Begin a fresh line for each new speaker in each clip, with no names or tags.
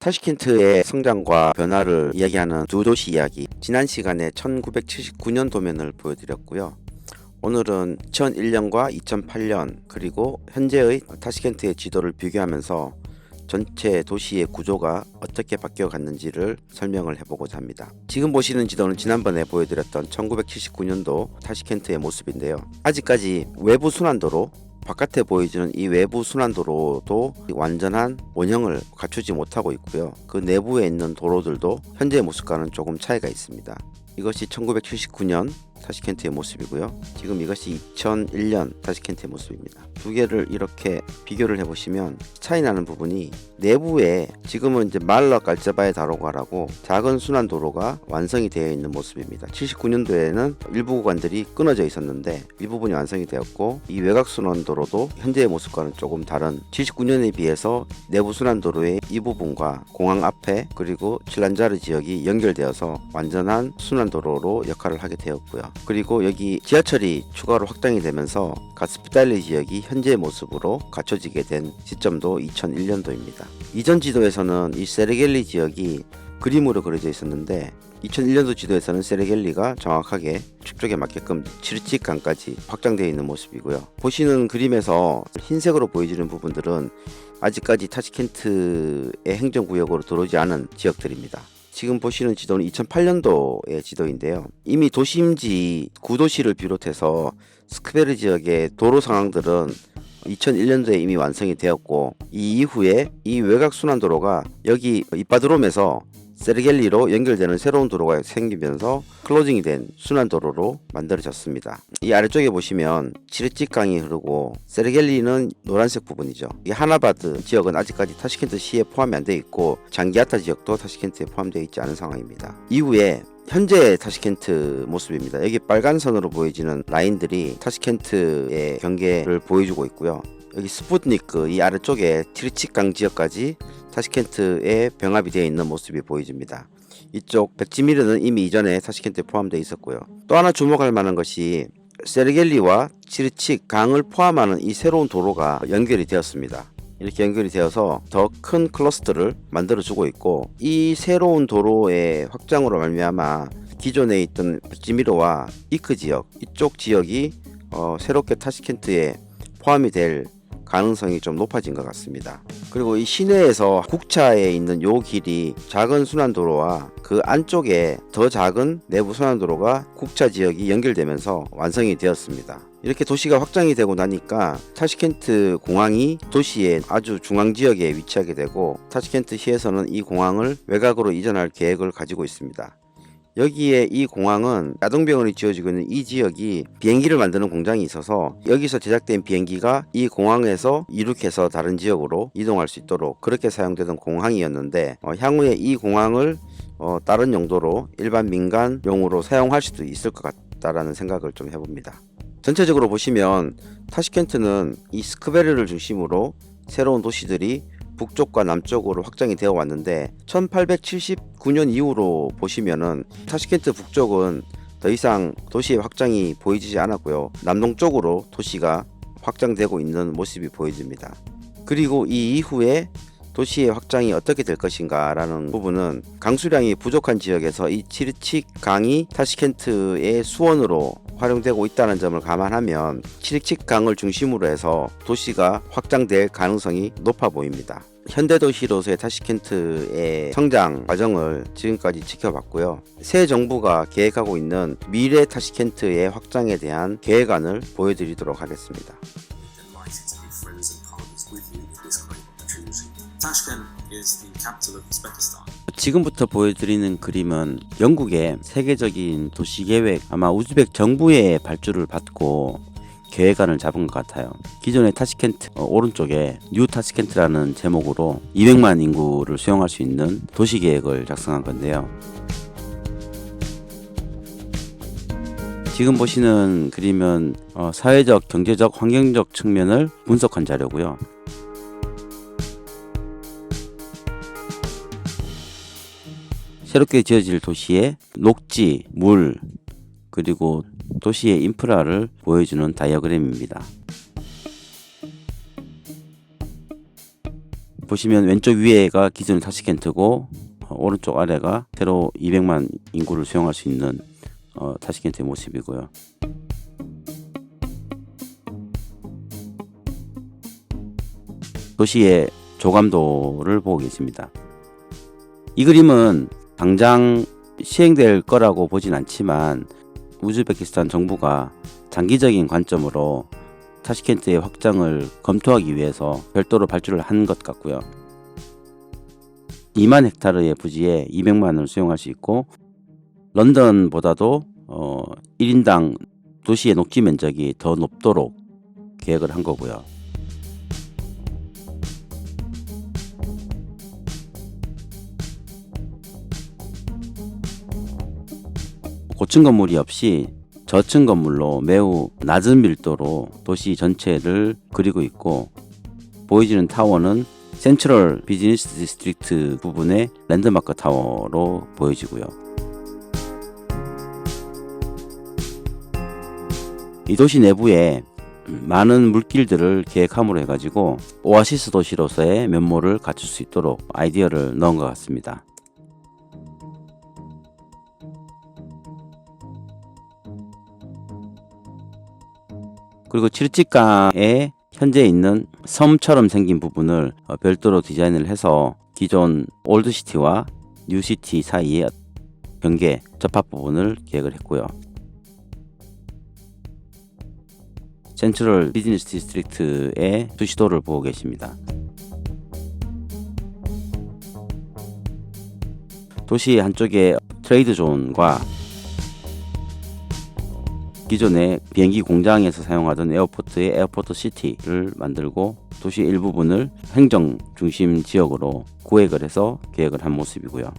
타시켄트의 성장과 변화를 이야기하는 두 도시 이야기. 지난 시간에 1979년 도면을 보여드렸고요. 오늘은 2001년과 2008년 그리고 현재의 타시켄트의 지도를 비교하면서 전체 도시의 구조가 어떻게 바뀌어 갔는지를 설명을 해보고자 합니다. 지금 보시는 지도는 지난번에 보여드렸던 1979년도 타시켄트의 모습인데요. 아직까지 외부 순환도로 바깥에 보여지는 이 외부 순환도로도 완전한 원형을 갖추지 못하고 있고요. 그 내부에 있는 도로들도 현재의 모습과는 조금 차이가 있습니다. 이것이 1979년 타시켄트의 모습이고요. 지금 이것이 2001년 타시켄트의 모습입니다. 두 개를 이렇게 비교를 해보시면 차이 나는 부분이 내부에 지금은 이제 말라 깔자바의 다로가라고 작은 순환 도로가 완성이 되어 있는 모습입니다. 79년도에는 일부 구간들이 끊어져 있었는데 일부분이 완성이 되었고 이 외곽 순환 도로도 현재의 모습과는 조금 다른 79년에 비해서 내부 순환 도로의 이 부분과 공항 앞에 그리고 칠란자르 지역이 연결되어서 완전한 순환 도로로 역할을 하게 되었고요. 그리고 여기 지하철이 추가로 확장이 되면서 가스피달리 지역이 현재의 모습으로 갖춰지게 된 시점도 2001년도입니다. 이전 지도에서는 이 세르겔리 지역이 그림으로 그려져 있었는데 2001년도 지도에서는 세르겔리가 정확하게 축적에 맞게끔 치르치 강까지 확장되어 있는 모습이고요. 보시는 그림에서 흰색으로 보여지는 부분들은 아직까지 타시켄트의 행정구역으로 들어오지 않은 지역들입니다. 지금 보시는 지도는 2008년도의 지도인데요. 이미 도심지 구도시를 비롯해서 스크베르 지역의 도로 상황들은 2001년도에 이미 완성이 되었고 이 이후에 이 외곽 순환도로가 여기 이빠드롬에서 세르겔리로 연결되는 새로운 도로가 생기면서 클로징이 된 순환 도로로 만들어졌습니다. 이 아래쪽에 보시면 치르찌강이 흐르고 세르겔리는 노란색 부분이죠. 이 하나바드 지역은 아직까지 타시켄트 시에 포함이 안돼 있고 장기아타 지역도 타시켄트에 포함되어 있지 않은 상황입니다. 이후에 현재 타시켄트 모습입니다. 여기 빨간 선으로 보여지는 라인들이 타시켄트의 경계를 보여주고 있고요. 여기 스푸트니크 이 아래쪽에 티르치강 지역까지 타시켄트에 병합이 되어 있는 모습이 보여집니다. 이쪽 백지미르는 이미 이전에 타시켄트에 포함되어 있었고요. 또 하나 주목할 만한 것이 세르겔리와 치르치 강을 포함하는 이 새로운 도로가 연결이 되었습니다. 이렇게 연결이 되어서 더 큰 클러스터를 만들어 주고 있고 이 새로운 도로의 확장으로 말미암아 기존에 있던 지미르와 이크 지역 이쪽 지역이 어, 새롭게 타시켄트에 포함이 될 가능성이 좀 높아진 것 같습니다. 그리고 이 시내에서 국차에 있는 요 길이 작은 순환도로와 그 안쪽에 더 작은 내부 순환도로가 국차 지역이 연결되면서 완성이 되었습니다. 이렇게 도시가 확장이 되고 나니까 타시켄트 공항이 도시의 아주 중앙 지역에 위치하게 되고 타시켄트 시에서는 이 공항을 외곽으로 이전할 계획을 가지고 있습니다. 여기에 이 공항은 야동병원이 지어지고 있는 이 지역이 비행기를 만드는 공장이 있어서 여기서 제작된 비행기가 이 공항에서 이륙해서 다른 지역으로 이동할 수 있도록 그렇게 사용되던 공항이었는데 어, 향후에 이 공항을 어, 다른 용도로 일반 민간용으로 사용할 수도 있을 것 같다라는 생각을 좀 해봅니다. 전체적으로 보시면 타시켄트는 이 스크베르를 중심으로 새로운 도시들이 북쪽과 남쪽으로 확장이 되어 왔는데 1879년 이후로 보시면은 타시켄트 북쪽은 더 이상 도시의 확장이 보이지 않았고요. 남동쪽으로 도시가 확장되고 있는 모습이 보여집니다. 그리고 이 이후에 도시의 확장이 어떻게 될 것인가 라는 부분은 강수량이 부족한 지역에서 이 치르치 강이 타시켄트의 수원으로 활용되고 있다는 점을 감안하면 치르치 강을 중심으로 해서 도시가 확장될 가능성이 높아 보입니다. 현대 도시로서의 타시켄트의 성장 과정을 지금까지 지켜봤고요. 새 정부가 계획하고 있는 미래 타시켄트의 확장에 대한 계획안을 보여드리도록 하겠습니다.
Tashkent is the capital of Uzbekistan.
지금부터 보여드리는 그림은 영국의 세계적인 도시계획 아마 우즈벡 정부의 발주를 받고 계획안을 잡은 것 같아요. 기존의 타시켄트 어, 오른쪽에 뉴 타시켄트라는 제목으로 200만 인구를 수용할 수 있는 도시 계획을 작성한 건데요. 지금 보시는 그림은 어, 사회적, 경제적, 환경적 측면을 분석한 자료고요. 새롭게 지어질 도시의 녹지, 물, 그리고 도시의 인프라를 보여주는 다이어그램입니다.
보시면 왼쪽 위에가 기존의 타시켄트고 어, 오른쪽 아래가 새로 200만 인구를 수용할 수 있는 어, 타시켄트의 모습이고요. 도시의 조감도를 보고 계십니다. 이 그림은 당장 시행될 거라고 보진 않지만 우즈베키스탄 정부가 장기적인 관점으로 타시켄트의 확장을 검토하기 위해서 별도로 발주를 한 것 같고요. 2만 헥타르의 부지에 200만을 수용할 수 있고 런던보다도 어, 1인당 도시의 녹지 면적이 더 높도록 계획을 한 거고요. 고층 건물이 없이 저층 건물로 매우 낮은 밀도로 도시 전체를 그리고 있고 보이지는 타워는 센트럴 비즈니스 디스트릭트 부분의 랜드마크 타워로 보여지고요. 이 도시 내부에 많은 물길들을 계획함으로 해가지고 오아시스 도시로서의 면모를 갖출 수 있도록 아이디어를 넣은 것 같습니다. 그리고 칠직강에 현재 있는 섬처럼 생긴 부분을 어, 별도로 디자인을 해서 기존 올드시티와 뉴시티 사이의 경계 접합 부분을 계획을 했고요. 센트럴 비즈니스 디스트릭트의 수시도를 보고 계십니다. 도시 한쪽에 트레이드 존과 기존의 비행기 공장에서 사용하던 에어포트의 에어포트 시티를 만들고 도시 일부분을 행정 중심 지역으로 구획을 해서 계획을 한 모습이고요.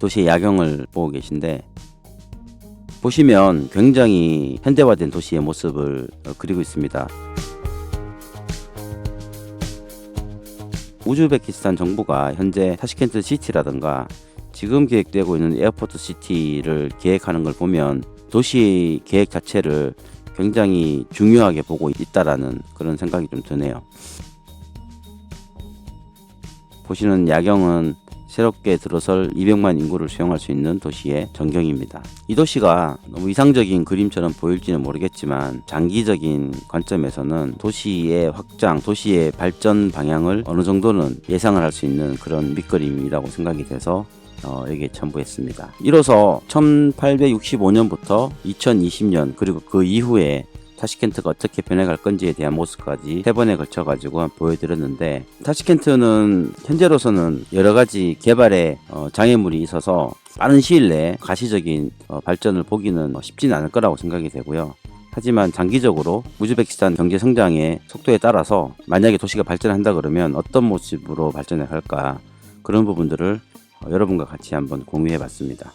도시의 야경을 보고 계신데 보시면 굉장히 현대화된 도시의 모습을 어, 그리고 있습니다. 우즈베키스탄 정부가 현재 타시켄트 시티라든가 지금 계획되고 있는 에어포트 시티를 계획하는 걸 보면 도시 계획 자체를 굉장히 중요하게 보고 있다라는 그런 생각이 좀 드네요. 보시는 야경은 새롭게 들어설 200만 인구를 수용할 수 있는 도시의 전경입니다. 이 도시가 너무 이상적인 그림처럼 보일지는 모르겠지만 장기적인 관점에서는 도시의 확장, 도시의 발전 방향을 어느 정도는 예상을 할 수 있는 그런 밑그림이라고 생각이 돼서 어, 여기에 첨부했습니다. 이로써 1865년부터 2020년 그리고 그 이후에 타시켄트가 어떻게 변해갈 건지에 대한 모습까지 세 번에 걸쳐 가지고 보여드렸는데 타시켄트는 현재로서는 여러 가지 개발에 어, 장애물이 있어서 빠른 시일 내에 가시적인 어, 발전을 보기는 어, 쉽지는 않을 거라고 생각이 되고요. 하지만 장기적으로 우즈베키스탄 경제 성장의 속도에 따라서 만약에 도시가 발전한다 그러면 어떤 모습으로 발전해 갈까 그런 부분들을 어, 여러분과 같이 한번 공유해 봤습니다.